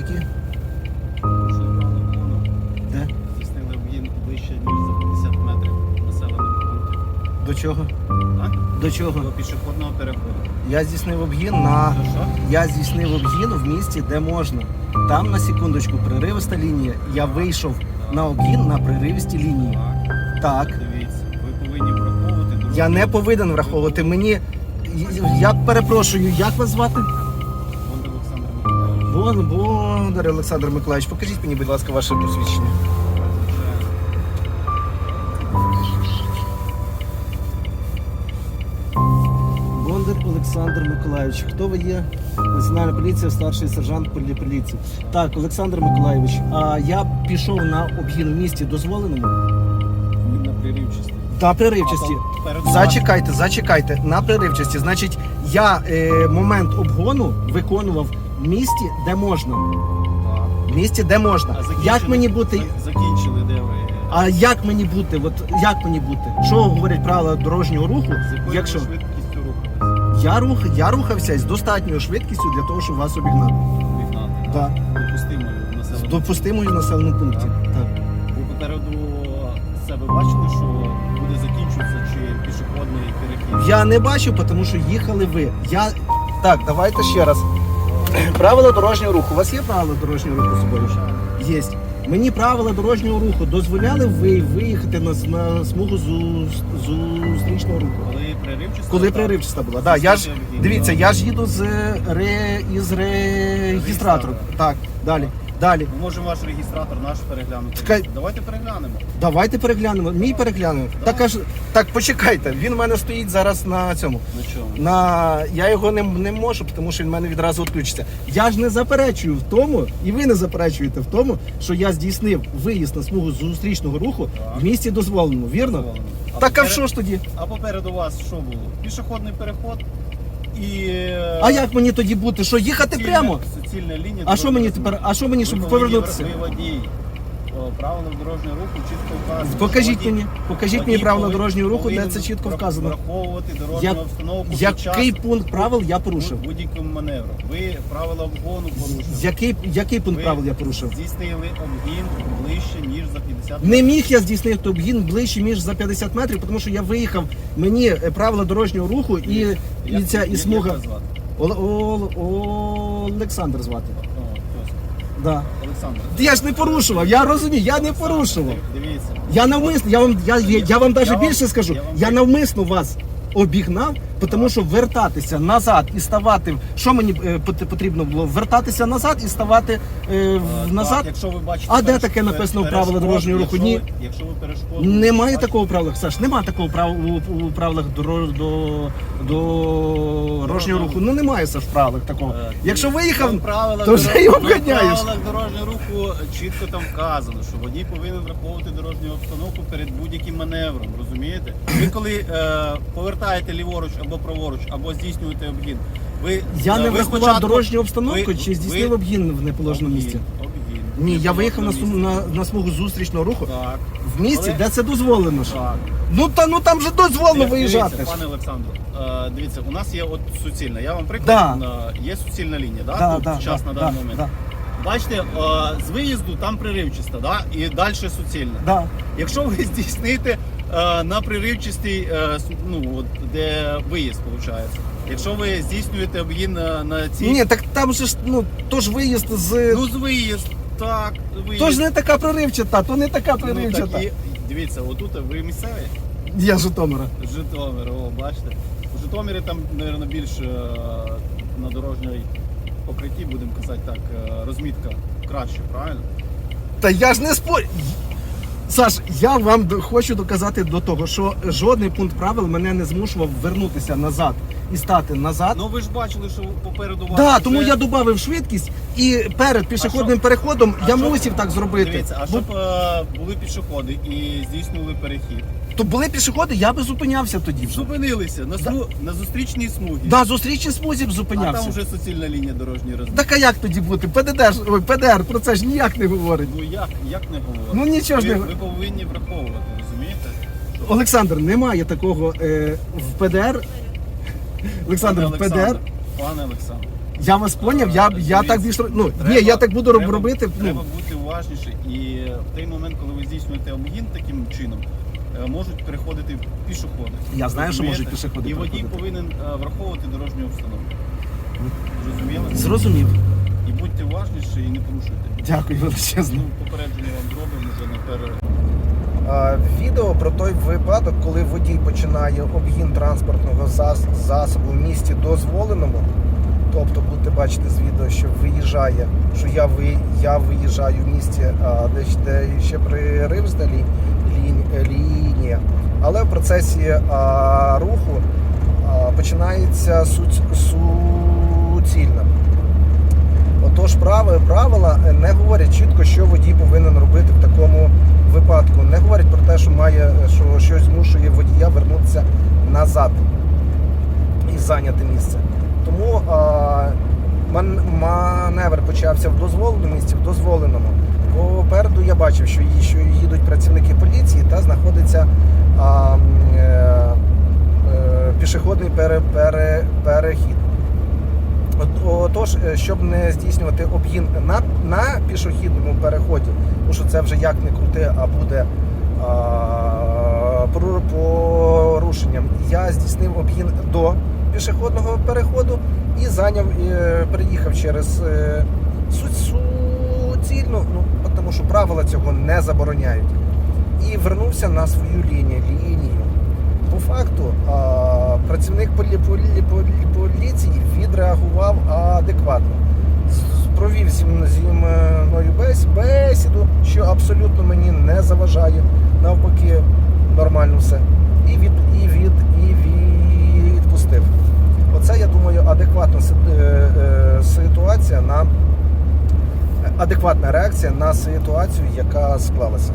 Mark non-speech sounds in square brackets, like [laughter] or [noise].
Які? Де? Здійснили об'їзд вище, ніж за 50 метрів населеного пункту. До чого? А? До чого? До пішохідного переходу. Я здійснив обгін на. До що? Я здійснив обгін в місті, де можна. Там на секундочку приривиста лінія. Я вийшов на обгін на приривистій лінії. Так, Так. дивіться, ви повинні враховувати Я не повинен враховувати. Мені. Я перепрошую, як вас звати? Бондар Олександр Миколаївич. Покажіть мені, будь ласка, ваше посвідчення. Бондар Олександр Миколаївич. Хто ви є? Національна поліція, старший сержант полі- поліції. Так, Олександр Миколаївич, а я пішов на обгін в місті дозволеному? На прирівчості. На перед Зачекайте, зачекайте. На преривчасті. Значить, я е, момент обгону виконував місті, де можна. В місті, де можна. А Як мені бути? за- Закінчили, де ви? А як мені бути? От як мені бути? Що говорять правила дорожнього руху? З якою Якщо ви швидкістю рухались? я рух, я рухався з достатньою швидкістю для того, щоб вас обігнати. Вігнати. Так. Допустимою населення. допустимому населеному пункті. Так. Ви попереду себе бачили, що буде закінчуватися чи пішохідний перехід? Я не бачу, тому що їхали ви. Я так, давайте ще раз. [clears throat] Правила дорожнього руху. У вас є правила дорожнього руху з собою? Є. Мені правила дорожнього руху дозволяли ви виїхати на, на смугу з зустрічного руху. Коли преривчиста? Коли преривчаста була. Да, я ж дивіться, я ж їду з ре із реєстратору. Так, далі. Далі. Ми можемо ваш реєстратор наш переглянути. Чекай. Давайте переглянемо. Давайте переглянемо. Мій переглянемо. Так аж так, почекайте. Він в мене стоїть зараз на цьому. На чому? На я його не, не можу, тому що він в мене відразу відключиться. Я ж не заперечую в тому, і ви не заперечуєте в тому, що я здійснив виїзд на смугу зустрічного руху Так. в місті дозволеному, вірно? Дозволено. Так а що ж тоді? А попереду вас що було? Пішохідний переход і. А як мені тоді бути? Що їхати прямо? Суцільна лінія. А що мені тепер? А що мені, щоб повернутися? Ви водій. О, Правила дорожнього руху чітко вказано. Покажіть Водій- мені, покажіть мені правила повинен- дорожнього руху, де повинен це чітко вказано. Враховувати дорожню Як- обстановку під Який час пункт правил я порушив? будь-якого маневру. Ви правила обгону порушили. Який, який пункт Ви правил я порушив? Здійснили обгін ближче, ніж за 50 Не міг я здійснити обгін ближче ніж за 50 метрів, тому що я виїхав. Мені е, правила дорожнього руху і, і Як- ця і смуга. вас звати? Ол, Ол- Олександр звати. О. Да. Олександр. Я ж не порушував, я розумію, я не порушував. Дивіться. Я навмисно, я вам я, я, я вам навіть Я вам- більше скажу. я вам- Я навмисно вас обігнав, тому що вертатися назад і ставати. Що мені е, пот- потрібно було? Вертатися назад і ставати е, Е, в- назад. Так, якщо ви бачите А де переш- таке написано в перешкод, дорожнього руху? якщо Ні. ви- Якщо ви перешкоду Немає бачите, такого правила, Саш, немає такого прав у, у правилах доро- до, дорожнього руху. Ну немає це в правилах такого. Е, Якщо виїхав, правила то вже й В обганяєш. правилах дорожнього руху чітко там вказано, що водій повинен враховувати дорожню обстановку перед будь-яким маневром. Розумієте? Ви коли е, повертаєте ліворуч або праворуч, або здійснюєте обгін, ви Я е, не ви врахував спочатку- дорожню обстановку ви- чи здійснив ви- обгін в неположеному місці. обгін. Ні, я виїхав на, сум- на, на смугу зустрічного руху Так, в місці, Але- де це дозволено. ж. так. Ну та ну там же дозволено Дивіться, виїжджати. ж. Пане Олександре, е, дивіться, у нас є от суцільна. Я вам приклад, Да. е, є суцільна лінія, да? Да, тут да, час да, на да, даний момент. да, Бачите, е, з виїзду там приривчиста, да? і далі суцільна. да. Якщо ви [laughs] здійсните е, на приривчистій, е, с- ну, от, де виїзд, виходить. Якщо ви здійснюєте обгін на, на цій. Ні, так там же ж ну то ж виїзд з. Ну, з виїзд, так, ви... то ж не така проривчата, то не така ну, проривчата. так, і, дивіться, отут ви місцеві? Я з Житомира. Житомир, о, бачите. У Житомирі там, мабуть, більш е, на дорожній покритті, будемо казати так, е, розмітка краще, правильно? Та я ж не спорю. Саш, я вам хочу доказати до того, що жодний пункт правил мене не змушував вернутися назад і стати назад. Ну ви ж бачили, що попереду вас. да, вже- тому я додав швидкість і перед пішохідним переходом А я щоб... мусив так зробити. Дивіться, а щоб е, були пішоходи і здійснили перехід. То були пішоходи, я би зупинявся тоді вже. Зупинилися на, сму... на зустрічній смугі. Да, зустрічний спосіб а зупинявся. там вже суцільна лінія дорожньої розмітки. Так а як тоді бути? ПДД ж, ой, ПДР про це ж ніяк не говорить. Ну як, як не говорити? Ну, нічого ж ви, не- ви повинні враховувати, розумієте? Олександр, немає такого е, в ПДР. Олександр, в ПДР. Пане Олександр, Я вас поняв, я, я так більш ну ні, я так буду треба- робити. Треба Ну бути уважніше, і в той момент, коли ви здійснюєте обгін таким чином, можуть переходити пішоходи. Я знаю, що можуть пішоходи І водій переходити. повинен е, враховувати дорожню обстановку. Зрозуміли? зрозумів. І будьте уважніші і не порушуйте. Дякую величезно. Ну, попередження вам зробимо вже наперед. А, Відео про той випадок, коли водій починає обгін транспортного зас- засобу в місті дозволеному. Тобто будете бачити з відео, що виїжджає, що я ви я виїжджаю в місті, а, де, щ- де ще приривзна лі, лі- лінія. Але в процесі а, руху а, починається суть, суцільна. Отож, прави- правила не говорять чітко, що водій повинен робити в такому випадку. Не говорять про те, що має що щось змушує водія вернутися назад і зайняти місце. Тому а, маневр почався в дозволеному місці, в дозволеному. Попереду я бачив, що, що їдуть працівники поліції та знаходиться а, е, е, пішохідний пере, пере, перехід. От- Отож, е, щоб не здійснювати обгін на, на пішохідному переході, тому що це вже як не крути, а буде а, порушенням. Я здійснив обгін до пішохідного переходу і зайняв, е, переїхав через е, суцільну, ну, тому що правила цього не забороняють. І вернувся на свою лінію. лінію. По факту а, працівник полі, полі, полі, поліції відреагував адекватно. Провів зі, мною бесіду, що абсолютно мені не заважає. Навпаки, нормально все. І від і від і відпустив. Оце я думаю адекватна си- е, е, ситуація на адекватна реакція на ситуацію, яка склалася.